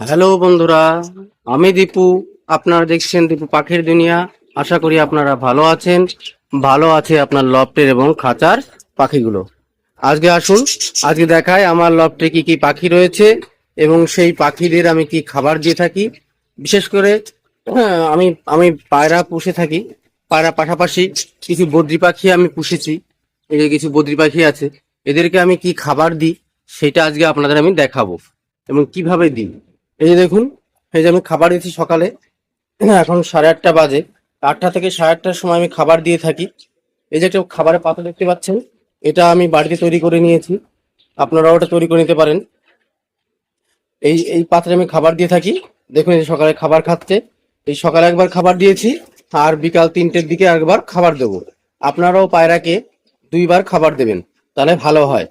Hello বন্ধুরা আমি দীপু আপনারা দেখছেন দীপু পাখির দুনিয়া। আশা করি আপনারা ভালো আছেন ভালো আছে আপনার লফটের এবং খাঁচার পাখিগুলো। আজকে আসুন আজকে দেখায় আমার লফটে কি কি পাখি রয়েছে এবং সেই পাখিদের আমি কি খাবার দিয়ে থাকি। বিশেষ করে হ্যাঁ, আমি আমি পায়রা পুষে থাকি। পায়রা পাশাপাশি কিছু বদ্রি পাখি আমি পুষেছি। এই যে কিছু বদ্রি পাখি আছে এদেরকে আমি কি খাবার দিই সেটা আজকে আপনাদের আমি দেখাবো এবং কীভাবে দিই। এই যে দেখুন, এই যে আমি খাবার দিয়েছি সকালে, এখন সাড়ে আটটা বাজে। আটটা থেকে সাড়ে আটটার সময় আমি খাবার দিয়ে থাকি। এই যে একটা খাবারের পাতা দেখতে পাচ্ছেন, এটা আমি বাড়িতে তৈরি করে নিয়েছি। আপনারাও ওটা তৈরি করে নিতে পারেন। এই এই পাত্রে আমি খাবার দিয়ে থাকি। দেখুন, এই সকালে খাবার খাচ্ছে। এই সকালে একবার খাবার দিয়েছি, আর বিকাল তিনটের দিকে একবার খাবার দেবো। আপনারাও পায়রাকে দুইবার খাবার দেবেন, তাহলে ভালো হয়।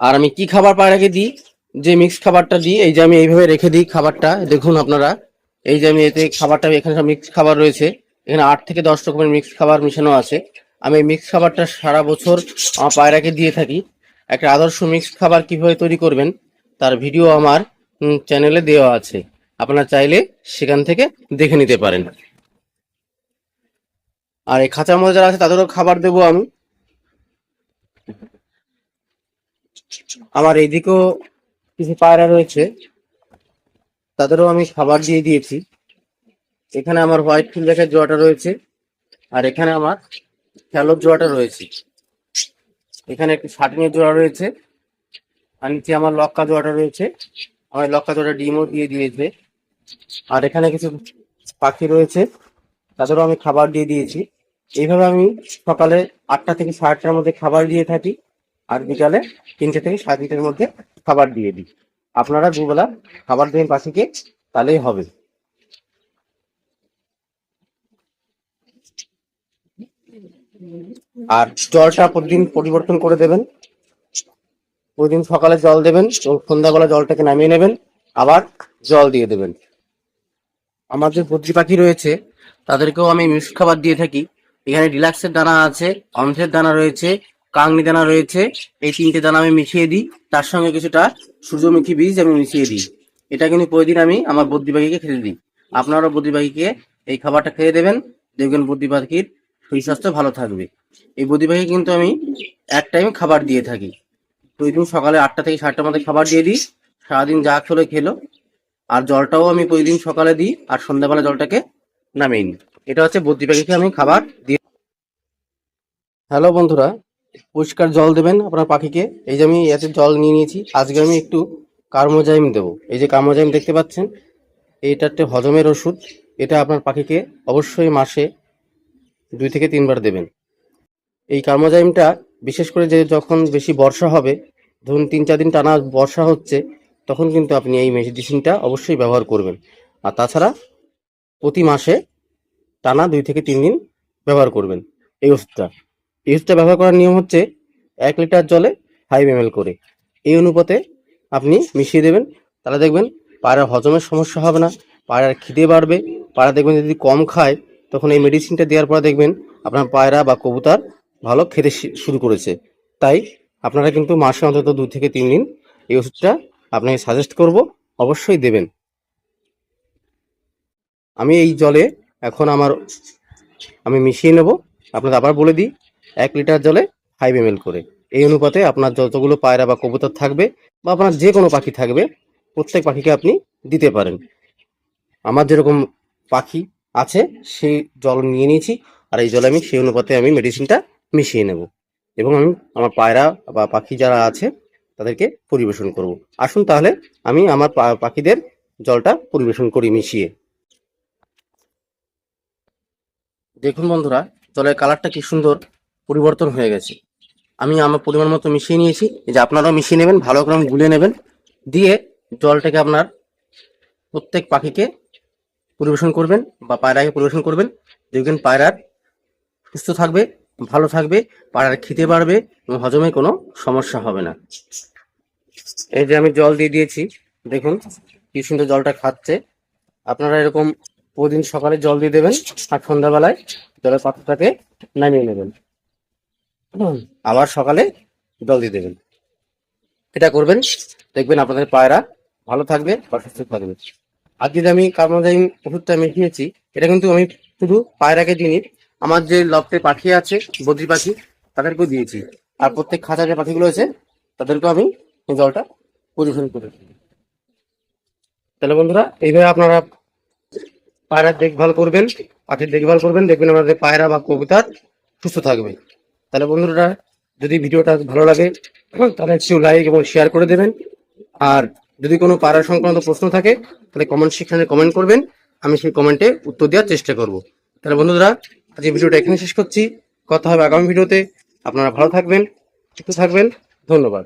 আর আমি কি খাবার পায়রাকে দিই? যে মিক্স খাবারটা দিই, এই যে আমি এইভাবে রেখে দিই খাবারটা, দেখুন আপনারা। এই যে আমি এতে খাবারটা, এখানে সব মিক্স খাবার রয়েছে। এখানে আট থেকে দশ রকমের মিক্স খাবার মিশানো আছে। আমি এই মিক্স খাবারটা সারা বছর আমার পায়রাকে দিয়ে থাকি। একটা আদর্শ মিক্স খাবার কীভাবে তৈরি করবেন, তার ভিডিও আমার চ্যানেলে দেওয়া আছে। আপনারা চাইলে সেখান থেকে দেখে নিতে পারেন। আর এই খাঁচার মধ্যে যারা আছে, তাদেরও খাবার দেবো আমি। আমার এইদিকেও কিছু পায়রা রয়েছে, তাদেরও আমি খাবার দিয়ে দিয়েছি। এখানে আমার হোয়াইট ফিল্ডাকের জোয়াটা রয়েছে, আর এখানে আমার শ্যালোর জোয়াটা রয়েছে। এখানে একটি শাটিনের জোড়া রয়েছে, আর নিচে আমার লক্কা জোয়াটা রয়েছে। আমার লক্কা জোড়া ডিমও দিয়ে দিয়েছে। আর এখানে কিছু পাখি রয়েছে, তাদেরও আমি খাবার দিয়ে দিয়েছি। এইভাবে আমি সকালে আটটা থেকে সাড়ে আটটার মধ্যে খাবার দিয়ে থাকি। আর বিকালে তিনটে থেকে সাড়ে তিনটের মধ্যে খাবার দিয়ে দিই। আপনারা দুবেলা খাবার দেবেন পাখিকে, তাহলেই হবে। আর জলটা প্রতিদিন পরিবর্তন করে দেবেন। প্রতিদিন সকালে জল দেবেন সন্ধ্যাবেলা জলটাকে নামিয়ে নেবেন, আবার জল দিয়ে দেবেন। আমার যে বদ্রি পাখি রয়েছে, তাদেরকেও আমি মিক্স খাবার দিয়ে থাকি। এখানে ডিলাক্সের দানা আছে অন্ধের দানা রয়েছে কাংনি দানা রয়েছে, এই তিনটে দানা আমি মিশিয়ে দিই। তার সঙ্গে কিছুটা সূর্যমুখী বীজ আমি মিশিয়ে দিই। এটা কিন্তু প্রতিদিন আমি আমার বদ্রি পাখিকে খেতে দিই। আপনারাও বদ্রি পাখিকে এই খাবারটা খেয়ে দেবেন। দেখবেন বদ্রি পাখির শরীর স্বাস্থ্য ভালো থাকবে। এই বদ্রি পাখি কিন্তু আমি এক টাইম খাবার দিয়ে থাকি। প্রতিদিন সকালে আটটা থেকে সাতটার মধ্যে খাবার দিয়ে দিই। সারাদিন যা খেলো খেলো। আর জলটাও আমি প্রতিদিন সকালে দিই আর সন্ধ্যাবেলা জলটাকে নামিয়ে নিই। এটা হচ্ছে বদ্রি পাখিকে আমি খাবার দিয়ে হ্যালো বন্ধুরা পরিষ্কার জল দেবেন আপনার পাখিকে। এই যে আমি এতে জল নিয়ে নিয়েছি। আজকে আমি একটু কার্মোজাইম দেবো। এই যে কার্মোজাইম দেখতে পাচ্ছেন, এইটা একটা হজমের ওষুধ। এটা আপনার পাখিকে অবশ্যই মাসে দুই থেকে তিনবার দেবেন। এই কার্মোজাইমটা বিশেষ করে যে যখন বেশি বর্ষা হবে, ধরুন তিন চার দিন টানা বর্ষা হচ্ছে, তখন কিন্তু আপনি এই মেডিসিনটা অবশ্যই ব্যবহার করবেন। আর তাছাড়া প্রতি মাসে টানা দুই থেকে তিন দিন ব্যবহার করবেন এই ওষুধটা। ওষুধটা ব্যবহার করার নিয়ম হচ্ছে এক লিটার জলে ফাইভ এম করে। এই অনুপাতে আপনি মিশিয়ে দেবেন। তাহলে দেখবেন পায়রার হজমের সমস্যা হবে না পায়রার খিদে বাড়বে। পায়রা দেখবেন যদি কম খায়, তখন এই মেডিসিনটা দেওয়ার পরে দেখবেন আপনার পায়রা বা কবুতার ভালো খেতে শুরু করেছে। তাই আপনারা কিন্তু মাসে অন্তত দু থেকে তিন দিন এই ওষুধটা আপনাকে সাজেস্ট করব, অবশ্যই দেবেন। আমি এই জলে এখন আমার, আমি মিশিয়ে নেব। আপনাদের আবার বলে দিই এক লিটার জলে ফাইভ এম করে। এই অনুপাতে আপনার যতগুলো পায়রা বা কবুতর থাকবে বা আপনার যে কোনো পাখি থাকবে, প্রত্যেক পাখিকে আপনি দিতে পারেন। আমার যেরকম পাখি আছে, সেই জল নিয়ে নিয়েছি, আর এই জলে আমি সেই অনুপাতে আমি মেডিসিনটা মিশিয়ে নেব। এবং আমি আমার পায়রা বা পাখি যারা আছে, তাদেরকে পরিবেশন করব। আসুন তাহলে আমি আমার পাখিদের জলটা পরিবেশন করি মিশিয়ে। দেখুন বন্ধুরা, জলের কালারটা কি সুন্দর। পরিবর্তন হয়ে গেছে। আমি আমার পরিমাণ মতো মিশিয়ে নিয়েছি। যে আপনারাও মিশিয়ে নেবেন, ভালো করে গুলে নেবেন। দিয়ে জলটাকে আপনার প্রত্যেক পাখিকে পরিবেশন করবেন বা পায়রাকে পরিবেশন করবেন। দেখবেন পায়রার সুস্থ থাকবে, ভালো থাকবে, পায়রার খেতে পারবে এবং হজমে কোনো সমস্যা হবে না। এই যে আমি জল দিয়ে দিয়েছি, দেখুন কি সুন্দর জলটা খাচ্ছে। আপনারা এরকম প্রতিদিন সকালে জল দিয়ে দেবেন আর সন্ধ্যাবেলায় জলের পাত্রটাকে নামিয়ে নেবেন। আবার সকালে জল দিয়ে দেবেন। এটা করবেন, দেখবেন আপনাদের পায়রা ভালো থাকবে বা সুস্থ থাকবে। আর যদি আমি কার্বোজাইম ওষুধটা মিশিয়েছি, এটা কিন্তু আমি শুধু পায়রাকে দিইনি, আমার যে লফটে পাখি আছে, বদ্রি পাখি, তাদেরকেও দিয়েছি। আর প্রত্যেক খাঁচা যে পাখিগুলো আছে, তাদেরকেও আমি এই জলটা পরিবেশন করেছি তাহলে বন্ধুরা, এইভাবে আপনারা পায়রার দেখভাল করবেন, পাখির দেখভাল করবেন, দেখবেন আমাদের পায়রা বা কবিতার সুস্থ থাকবে। তাহলে বন্ধুরা, যদি ভিডিওটা ভালো লাগে, তাহলে একটু লাইক এবং শেয়ার করে দেবেন। আর যদি কোনো পাড়া সংক্রান্ত প্রশ্ন থাকে, তাহলে কমেন্ট সেকশনে কমেন্ট করবেন। আমি সেই কমেন্টে উত্তর দেওয়ার চেষ্টা করব। তাহলে বন্ধুরা, আজ ভিডিওটা এখানে শেষ করছি। কথা হবে আগামী ভিডিওতে। আপনারা ভালো থাকবেন, সুস্থ থাকবেন। ধন্যবাদ।